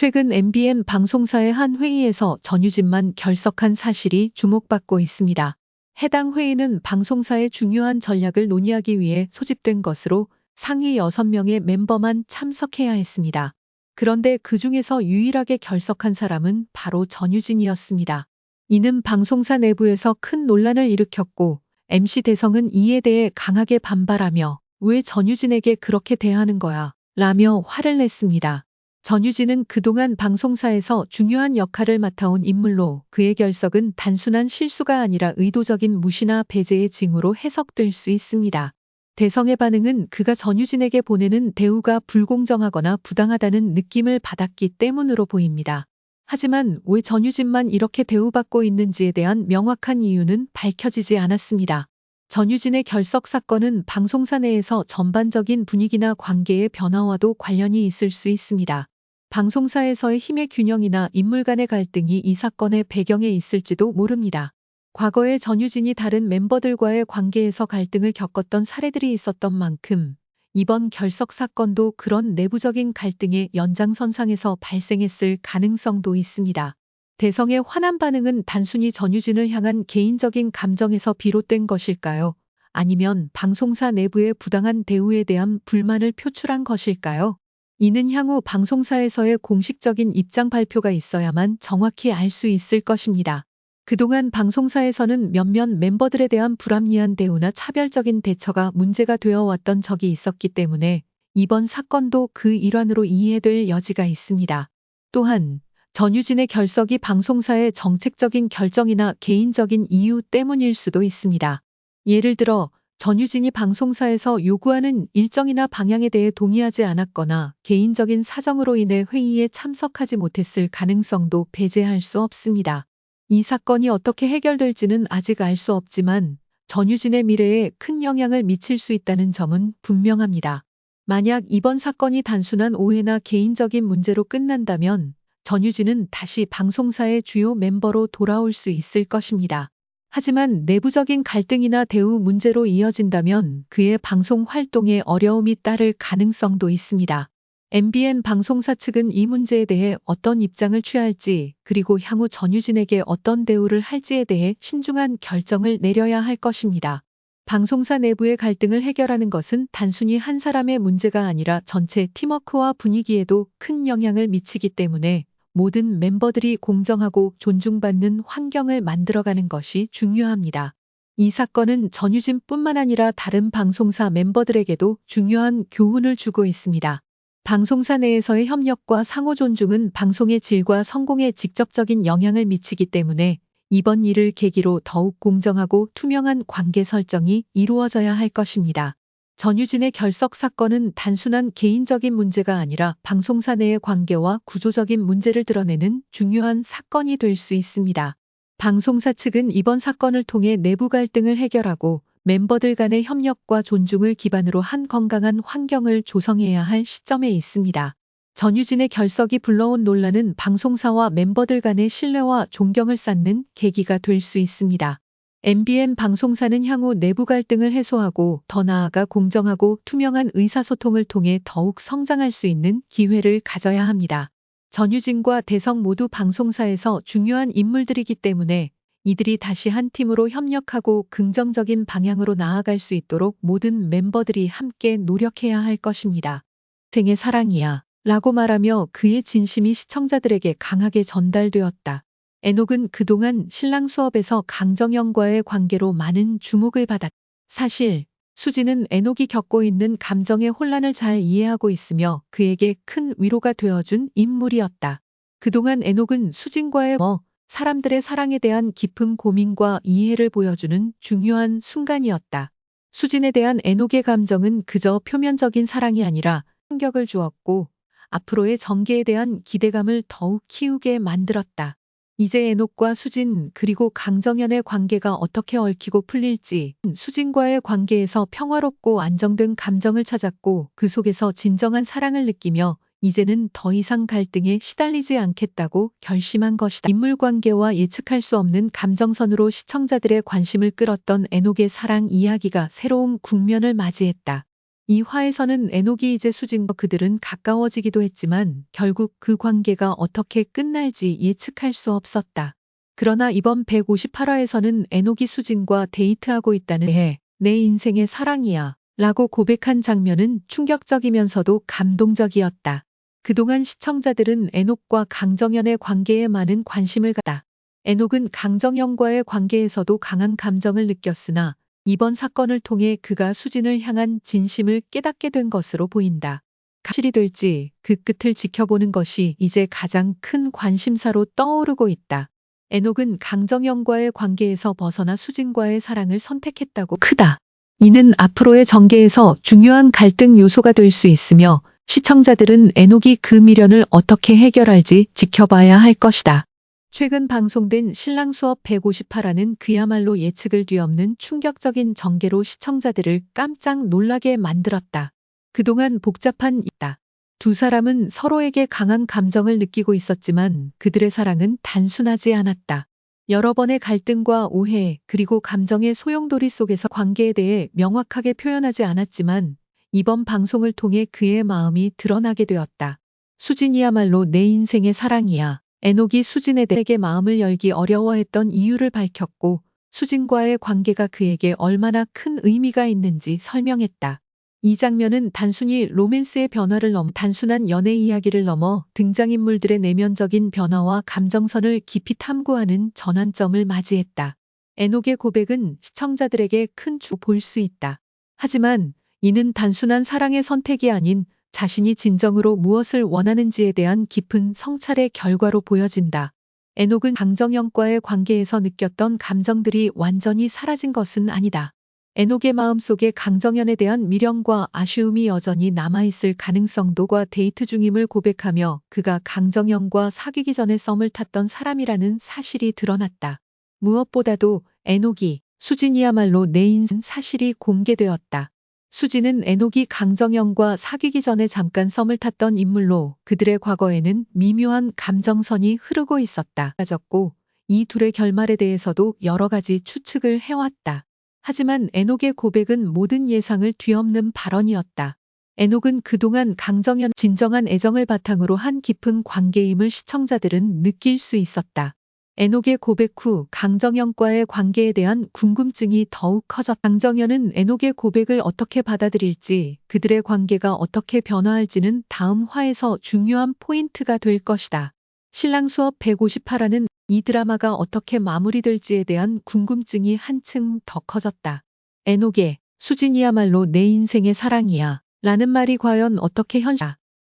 최근 MBN 방송사의 한 회의에서 전유진만 결석한 사실이 주목받고 있습니다. 해당 회의는 방송사의 중요한 전략을 논의하기 위해 소집된 것으로 상위 6명의 멤버만 참석해야 했습니다. 그런데 그 중에서 유일하게 결석한 사람은 바로 전유진이었습니다. 이는 방송사 내부에서 큰 논란을 일으켰고 MC 대성은 이에 대해 강하게 반발하며 왜 전유진에게 그렇게 대하는 거야? 라며 화를 냈습니다. 전유진은 그동안 방송사에서 중요한 역할을 맡아온 인물로 그의 결석은 단순한 실수가 아니라 의도적인 무시나 배제의 징후로 해석될 수 있습니다. 대성의 반응은 그가 전유진에게 보내는 대우가 불공정하거나 부당하다는 느낌을 받았기 때문으로 보입니다. 하지만 왜 전유진만 이렇게 대우받고 있는지에 대한 명확한 이유는 밝혀지지 않았습니다. 전유진의 결석 사건은 방송사 내에서 전반적인 분위기나 관계의 변화와도 관련이 있을 수 있습니다. 방송사에서의 힘의 균형이나 인물 간의 갈등이 이 사건의 배경에 있을지도 모릅니다. 과거에 전유진이 다른 멤버들과의 관계에서 갈등을 겪었던 사례들이 있었던 만큼 이번 결석 사건도 그런 내부적인 갈등의 연장선상에서 발생했을 가능성도 있습니다. 대성의 화난 반응은 단순히 전유진을 향한 개인적인 감정에서 비롯된 것일까요? 아니면 방송사 내부의 부당한 대우에 대한 불만을 표출한 것일까요? 이는 향후 방송사에서의 공식적인 입장 발표가 있어야만 정확히 알 수 있을 것입니다. 그동안 방송사에서는 몇몇 멤버들에 대한 불합리한 대우나 차별적인 대처가 문제가 되어 왔던 적이 있었기 때문에 이번 사건도 그 일환으로 이해될 여지가 있습니다. 또한 전유진의 결석이 방송사의 정책적인 결정이나 개인적인 이유 때문일 수도 있습니다. 예를 들어 전유진이 방송사에서 요구하는 일정이나 방향에 대해 동의하지 않았거나 개인적인 사정으로 인해 회의에 참석하지 못했을 가능성도 배제할 수 없습니다. 이 사건이 어떻게 해결될지는 아직 알 수 없지만 전유진의 미래에 큰 영향을 미칠 수 있다는 점은 분명합니다. 만약 이번 사건이 단순한 오해나 개인적인 문제로 끝난다면 전유진은 다시 방송사의 주요 멤버로 돌아올 수 있을 것입니다. 하지만 내부적인 갈등이나 대우 문제로 이어진다면 그의 방송 활동에 어려움이 따를 가능성도 있습니다. MBN 방송사 측은 이 문제에 대해 어떤 입장을 취할지 그리고 향후 전유진에게 어떤 대우를 할지에 대해 신중한 결정을 내려야 할 것입니다. 방송사 내부의 갈등을 해결하는 것은 단순히 한 사람의 문제가 아니라 전체 팀워크와 분위기에도 큰 영향을 미치기 때문에 모든 멤버들이 공정하고 존중받는 환경을 만들어가는 것이 중요합니다. 이 사건은 전유진뿐만 아니라 다른 방송사 멤버들에게도 중요한 교훈을 주고 있습니다. 방송사 내에서의 협력과 상호 존중은 방송의 질과 성공에 직접적인 영향을 미치기 때문에 이번 일을 계기로 더욱 공정하고 투명한 관계 설정이 이루어져야 할 것입니다. 전유진의 결석 사건은 단순한 개인적인 문제가 아니라 방송사 내의 관계와 구조적인 문제를 드러내는 중요한 사건이 될 수 있습니다. 방송사 측은 이번 사건을 통해 내부 갈등을 해결하고 멤버들 간의 협력과 존중을 기반으로 한 건강한 환경을 조성해야 할 시점에 있습니다. 전유진의 결석이 불러온 논란은 방송사와 멤버들 간의 신뢰와 존경을 쌓는 계기가 될 수 있습니다. MBN 방송사는 향후 내부 갈등을 해소하고 더 나아가 공정하고 투명한 의사소통을 통해 더욱 성장할 수 있는 기회를 가져야 합니다. 전유진과 대성 모두 방송사에서 중요한 인물들이기 때문에 이들이 다시 한 팀으로 협력하고 긍정적인 방향으로 나아갈 수 있도록 모든 멤버들이 함께 노력해야 할 것입니다. 생의 사랑이야. 라고 말하며 그의 진심이 시청자들에게 강하게 전달되었다. 에녹은 그동안 신랑 수업에서 강정영과의 관계로 많은 주목을 받았다. 사실 수지는 에녹이 겪고 있는 감정의 혼란을 잘 이해하고 있으며 그에게 큰 위로가 되어준 인물이었다. 그동안 에녹은 수진과의 뭐 사람들의 사랑에 대한 깊은 고민과 이해를 보여주는 중요한 순간이었다. 수진에 대한 에녹의 감정은 그저 표면적인 사랑이 아니라 충격을 주었고 앞으로의 전개에 대한 기대감을 더욱 키우게 만들었다. 이제 에녹과 수진 그리고 강정현의 관계가 어떻게 얽히고 풀릴지 수진과의 관계에서 평화롭고 안정된 감정을 찾았고 그 속에서 진정한 사랑을 느끼며 이제는 더 이상 갈등에 시달리지 않겠다고 결심한 것이다. 인물 관계와 예측할 수 없는 감정선으로 시청자들의 관심을 끌었던 에녹의 사랑 이야기가 새로운 국면을 맞이했다. 이 화에서는 에녹이 이제 수진과 그들은 가까워지기도 했지만 결국 그 관계가 어떻게 끝날지 예측할 수 없었다. 그러나 이번 158화에서는 에녹이 수진과 데이트하고 있다는 해, 내 인생의 사랑이야. 라고 고백한 장면은 충격적이면서도 감동적이었다. 그동안 시청자들은 에녹과 강정연의 관계에 많은 관심을 갖다. 에녹은 강정연과의 관계에서도 강한 감정을 느꼈으나 이번 사건을 통해 그가 수진을 향한 진심을 깨닫게 된 것으로 보인다. 사실이 될지 그 끝을 지켜보는 것이 이제 가장 큰 관심사로 떠오르고 있다. 에녹은 강정연과의 관계에서 벗어나 수진과의 사랑을 선택했다고 크다. 이는 앞으로의 전개에서 중요한 갈등 요소가 될 수 있으며 시청자들은 에녹이 그 미련을 어떻게 해결할지 지켜봐야 할 것이다. 최근 방송된 신랑 수업 158화는 그야말로 예측을 뒤엎는 충격적인 전개로 시청자들을 깜짝 놀라게 만들었다. 그동안 복잡한 있다. 두 사람은 서로에게 강한 감정을 느끼고 있었지만 그들의 사랑은 단순하지 않았다. 여러 번의 갈등과 오해, 그리고 감정의 소용돌이 속에서 관계에 대해 명확하게 표현하지 않았지만 이번 방송을 통해 그의 마음이 드러나게 되었다. 수진이야말로 내 인생의 사랑이야. 에녹이 수진에 대해 마음을 열기 어려워했던 이유를 밝혔고 수진과의 관계가 그에게 얼마나 큰 의미가 있는지 설명했다. 이 장면은 단순히 로맨스의 변화를 넘어 단순한 연애 이야기를 넘어 등장인물들의 내면적인 변화와 감정선을 깊이 탐구하는 전환점을 맞이했다. 에녹의 고백은 시청자들에게 큰 주 볼 수 있다. 하지만 이는 단순한 사랑의 선택이 아닌 자신이 진정으로 무엇을 원하는지에 대한 깊은 성찰의 결과로 보여진다. 에녹은 강정영과의 관계에서 느꼈던 감정들이 완전히 사라진 것은 아니다. 에녹의 마음속에 강정연에 대한 미련과 아쉬움이 여전히 남아있을 가능성도과 데이트 중임을 고백하며 그가 강정연과 사귀기 전에 썸을 탔던 사람이라는 사실이 드러났다. 무엇보다도 에녹이 수진이야말로 내 인생 사실이 공개되었다. 수진은 에녹이 강정영과 사귀기 전에 잠깐 썸을 탔던 인물로 그들의 과거에는 미묘한 감정선이 흐르고 있었다. 가졌고 이 둘의 결말에 대해서도 여러 가지 추측을 해왔다. 하지만 에녹의 고백은 모든 예상을 뒤엎는 발언이었다. 에녹은 그동안 강정현 진정한 애정을 바탕으로 한 깊은 관계임을 시청자들은 느낄 수 있었다. 에녹의 고백 후 강정현과의 관계에 대한 궁금증이 더욱 커졌다. 강정현은 에녹의 고백을 어떻게 받아들일지 그들의 관계가 어떻게 변화할지는 다음 화에서 중요한 포인트가 될 것이다. 신랑 수업 158화는 이 드라마가 어떻게 마무리될지에 대한 궁금증이 한층 더 커졌다. 에녹의 수진이야말로 내 인생의 사랑이야 라는 말이 과연 어떻게 현실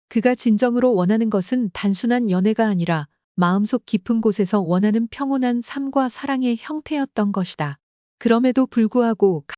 그가 진정으로 원하는 것은 단순한 연애가 아니라 마음속 깊은 곳에서 원하는 평온한 삶과 사랑의 형태였던 것이다. 그럼에도 불구하고